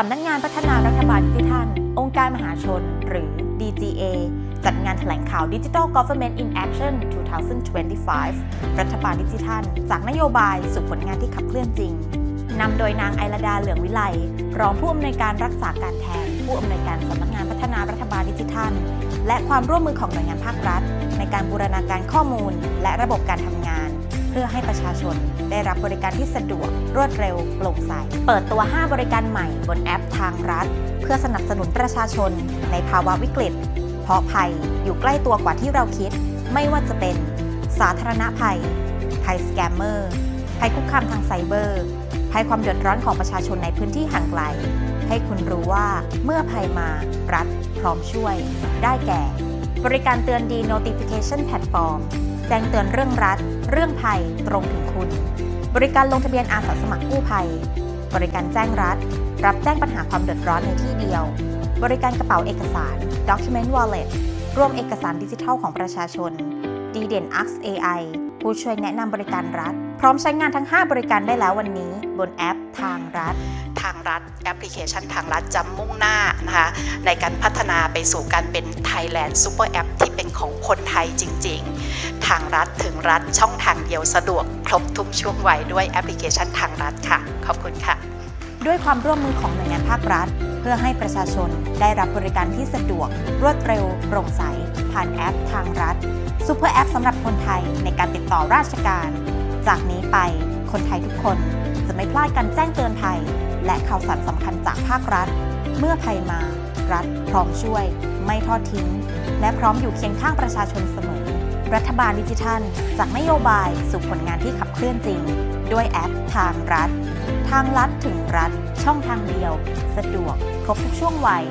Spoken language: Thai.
สำนักงานพัฒนารัฐบาลดิจิทัล องค์การมหาชน หรือ DGA จัดงานแถลงข่าว Digital Government in Action 2025 รัฐบาลดิจิทัล จากนโยบายสู่ผลงานที่ขับเคลื่อนจริง นำโดยนางไอรดาเหลืองวิไล รองผู้อำนวยการรักษาการแทน ผู้อำนวยการสำนักงานพัฒนารัฐบาลดิจิทัล และความร่วมมือของหน่วยงานภาครัฐ ในการบูรณาการข้อมูล และระบบการทำงาน พื่อให้ประชาชน ได้รับบริการที่สะดวก รวดเร็วโปร่งใส เปิดตัว 5 บริการใหม่บนแอปทางรัฐ เพื่อสนับสนุนประชาชน ในภาวะวิกฤต เพราะภัยอยู่ใกล้ตัวกว่าที่เราคิด ไม่ว่าจะเป็น สาธารณภัย ภัยสแกมเมอร์ ภัยคุกคามทางไซเบอร์ ภัยความเดือดร้อนของประชาชนในพื้นที่ห่างไกล ให้คุณรู้ว่าเมื่อภัยมารัฐพร้อมช่วย ได้แก่ บริการเตือนดี notification platform แจ้งเตือนเรื่องรัฐ เรื่องภัยตรงถึงคุณ บริการลงทะเบียนอาสาสมัครกู้ภัย บริการแจ้งรัฐ รับแจ้งปัญหาความเดือดร้อนในที่เดียว บริการกระเป๋าเอกสาร document wallet รวมเอกสารดิจิทัลของประชาชนดีเด่น AX AI ผู้ช่วยแนะนำบริการรัฐ พร้อมใช้งานทั้ง 5 บริการได้แล้ววันนี้ บนแอปทางรัฐ ทางรัฐแอปพลิเคชันทางรัฐจะมุ่งหน้านะคะในการพัฒนาไปสู่การเป็น Thailand Super App ที่เป็นของคนไทยจริง ๆ ทางรัฐถึงรัฐช่องทางเดียวสะดวก ครบทุกช่วงวัยด้วยแอปพลิเคชันทางรัฐค่ะ ขอบคุณค่ะ ด้วยความร่วมมือของหน่วยงานภาครัฐ เพื่อให้ประชาชนได้รับบริการที่สะดวก รวดเร็ว โปร่งใส ผ่านแอปทางรัฐซูเปอร์แอปสำหรับคนไทยในการติดต่อราชการ จากนี้ไปคนไทยทุกคนจะไม่พลาดการแจ้งเตือนภัย และข่าวสารสำคัญจากภาครัฐ เมื่อภัยมา รัฐพร้อมช่วย ไม่ทอดทิ้ง และพร้อมอยู่เคียงข้างประชาชนเสมอ รัฐบาลดิจิทัล จากนโยบายสู่ผลงานที่ขับเคลื่อนจริง ด้วยแอปทางรัฐ ทางลัดถึงรัฐ ช่องทางเดียว สะดวก ครบทุกช่วงวัย